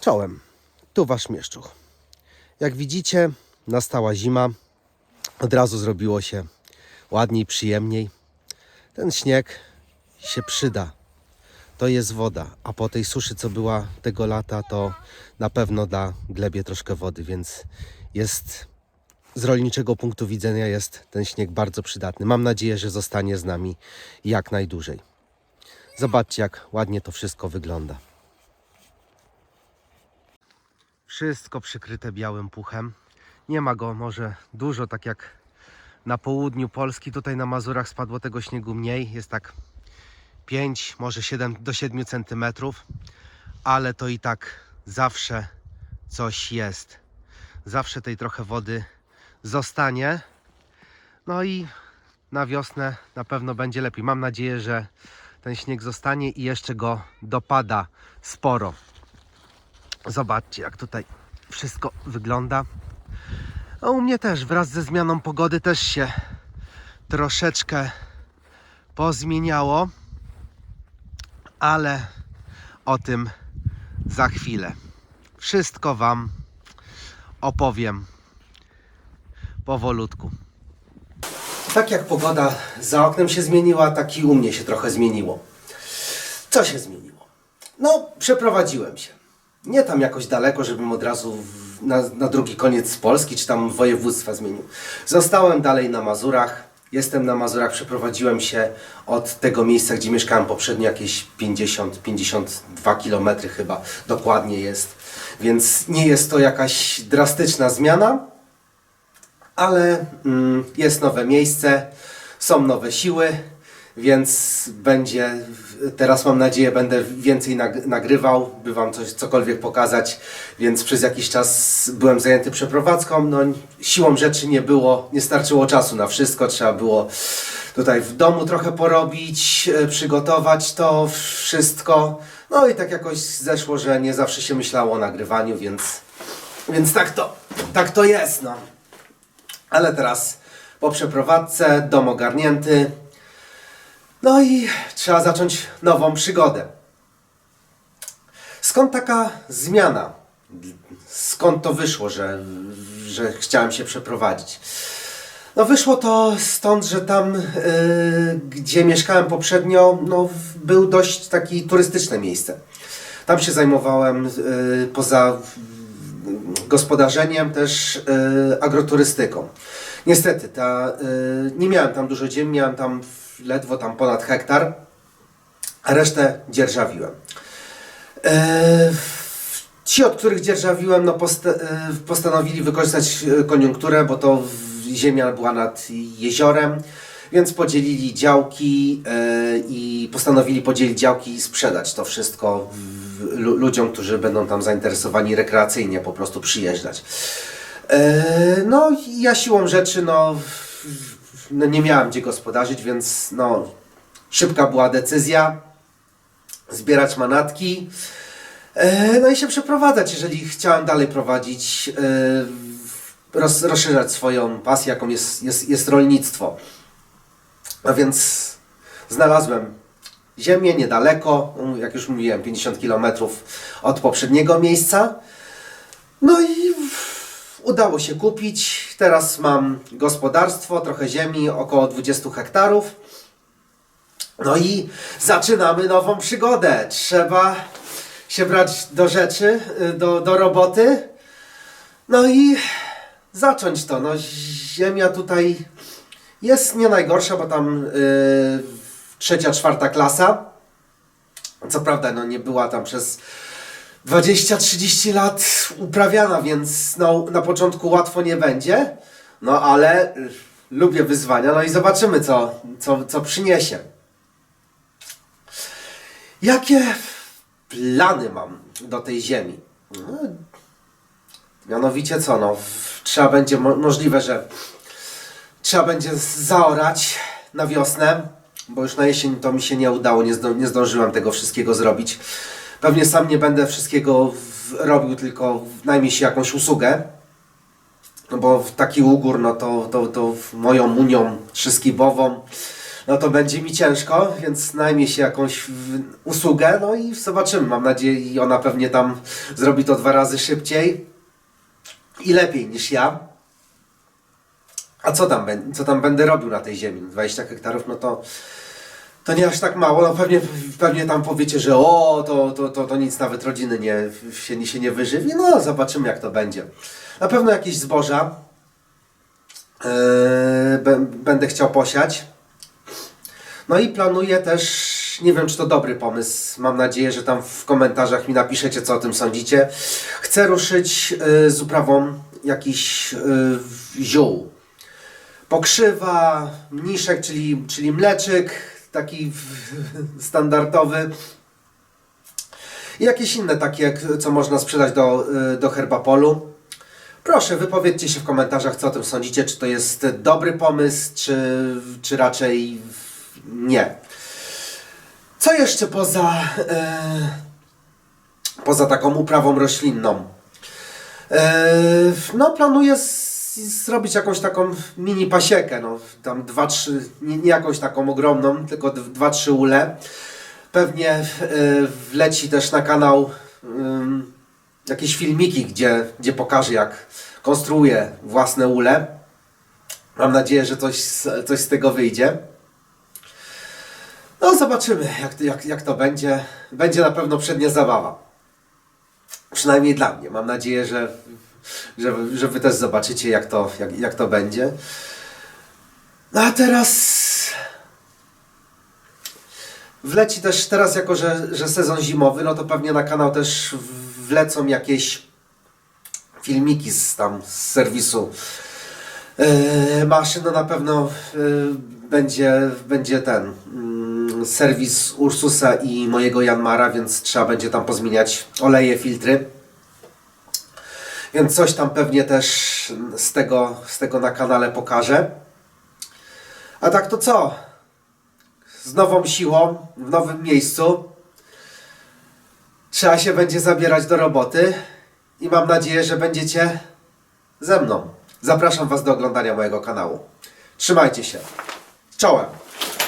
Czołem, tu Wasz Mieszczuch. Jak widzicie, nastała zima. Od razu zrobiło się ładniej, przyjemniej. Ten śnieg się przyda. To jest woda, a po tej suszy, co była tego lata, to na pewno da glebie troszkę wody, więc jest z rolniczego punktu widzenia jest ten śnieg bardzo przydatny. Mam nadzieję, że zostanie z nami jak najdłużej. Zobaczcie, jak ładnie to wszystko wygląda. Wszystko przykryte białym puchem. Nie ma go może dużo, tak jak na południu Polski. Tutaj na Mazurach spadło tego śniegu mniej. Jest tak 5, może 7 do 7 centymetrów, ale to i tak zawsze coś jest. Zawsze tej trochę wody zostanie. No i na wiosnę na pewno będzie lepiej. Mam nadzieję, że ten śnieg zostanie i jeszcze go dopada sporo. Zobaczcie, jak tutaj wszystko wygląda. A u mnie też wraz ze zmianą pogody też się troszeczkę pozmieniało, ale o tym za chwilę. Wszystko Wam opowiem powolutku. Tak jak pogoda za oknem się zmieniła, tak i u mnie się trochę zmieniło. Co się zmieniło? No, przeprowadziłem się. Nie tam jakoś daleko, żebym od razu w, na, na drugi koniec Polski czy tam województwa zmienił. Zostałem dalej na Mazurach. Jestem na Mazurach, przeprowadziłem się od tego miejsca, gdzie mieszkałem poprzednio, jakieś 50-52 km chyba dokładnie jest. Więc nie jest to jakaś drastyczna zmiana, ale mm, jest nowe miejsce, są nowe siły, więc będzie, teraz mam nadzieję, będę więcej nag, nagrywał, by Wam coś, cokolwiek pokazać, więc przez jakiś czas byłem zajęty przeprowadzką, no siłą rzeczy nie było, nie starczyło czasu na wszystko, trzeba było tutaj w domu trochę porobić, e, przygotować to wszystko, no i tak jakoś zeszło, że nie zawsze się myślało o nagrywaniu, więc, więc tak to, tak to jest, no. Ale teraz po przeprowadzce, dom ogarnięty. No i trzeba zacząć nową przygodę. Skąd taka zmiana? Skąd to wyszło, że, że chciałem się przeprowadzić? No wyszło to stąd, że tam, y, gdzie mieszkałem poprzednio, no, był dość taki turystyczne miejsce. Tam się zajmowałem y, poza gospodarzeniem, też y, agroturystyką. Niestety, ta, y, nie miałem tam dużo ziemi, miałem tam ledwo tam ponad hektar, a resztę dzierżawiłem. E, Ci, od których dzierżawiłem, no e, postanowili wykorzystać e, koniunkturę, bo to ziemia była nad jeziorem, więc podzielili działki i postanowili podzielić działki i sprzedać to wszystko ludziom, którzy będą tam zainteresowani rekreacyjnie po prostu przyjeżdżać. No ja siłą rzeczy no, no nie miałem gdzie gospodarzyć, więc no szybka była decyzja zbierać manatki. E, No i się przeprowadzać, jeżeli chciałem dalej prowadzić, e, roz, rozszerzać swoją pasję, jaką jest, jest, jest rolnictwo. A więc znalazłem ziemię niedaleko, no, jak już mówiłem, 50 km od poprzedniego miejsca. No i udało się kupić. Teraz mam gospodarstwo, trochę ziemi, około 20 hektarów. No i zaczynamy nową przygodę. Trzeba się brać do rzeczy, y, do, do roboty. No i zacząć to. No, ziemia tutaj jest nie najgorsza, bo tam y, trzecia, czwarta klasa. Co prawda, no nie była tam przez 20-30 lat uprawiana, więc no, na początku łatwo nie będzie. No ale y, lubię wyzwania, no i zobaczymy, co, co, co przyniesie. Jakie plany mam do tej ziemi? No, mianowicie co, no, trzeba będzie, mo- możliwe, że trzeba będzie zaorać na wiosnę, bo już na jesień to mi się nie udało, nie, zdo, nie zdążyłem tego wszystkiego zrobić. Pewnie sam nie będę wszystkiego robił, tylko najmie się jakąś usługę. No bo taki ugór, no to, to, to moją munią trzyskibową no to będzie mi ciężko, więc najmie się jakąś usługę, no i zobaczymy. Mam nadzieję, i ona pewnie tam zrobi to dwa razy szybciej i lepiej niż ja. A co tam, co tam będę robił na tej ziemi? 20 hektarów, no to, to nie aż tak mało. No pewnie, pewnie tam powiecie, że o, to, to, to, to nic nawet rodziny nie, się, się nie wyżywi. No, zobaczymy jak to będzie. Na pewno jakieś zboża yy, bę- będę chciał posiać. No i planuję też, nie wiem czy to dobry pomysł, mam nadzieję, że tam w komentarzach mi napiszecie co o tym sądzicie. Chcę ruszyć y, z uprawą jakichś y, ziół. Pokrzywa, mniszek, czyli, czyli mleczyk, taki standardowy. I jakieś inne takie, co można sprzedać do, y, do herbapolu. Proszę, wypowiedzcie się w komentarzach, co o tym sądzicie. Czy to jest dobry pomysł, czy, czy raczej nie. Co jeszcze poza, e, poza taką uprawą roślinną? E, no, planuję zrobić jakąś taką mini pasiekę. No, tam dwa, trzy, nie, nie jakąś taką ogromną, tylko dwa, trzy ule. Pewnie e, wleci też na kanał jakieś filmiki, gdzie, gdzie pokażę, jak konstruuję własne ule. Mam nadzieję, że coś, coś z tego wyjdzie. No, zobaczymy, jak, jak, jak to będzie. Będzie na pewno przednia zabawa. Przynajmniej dla mnie. Mam nadzieję, że, że, że Wy też zobaczycie, jak to, jak, jak to będzie. No a teraz. Wleci też teraz, jako że, że sezon zimowy, no to pewnie na kanał też wlecą jakieś filmiki z tam z serwisu Yy, maszyn, no na pewno yy, będzie, będzie ten mm, serwis Ursusa i mojego Janmara, więc trzeba będzie tam pozmieniać oleje, filtry. Więc coś tam pewnie też z tego, z tego na kanale pokażę. A tak to co? Z nową siłą, w nowym miejscu. Trzeba się będzie zabierać do roboty i mam nadzieję, że będziecie ze mną. Zapraszam Was do oglądania mojego kanału. Trzymajcie się. Czołem.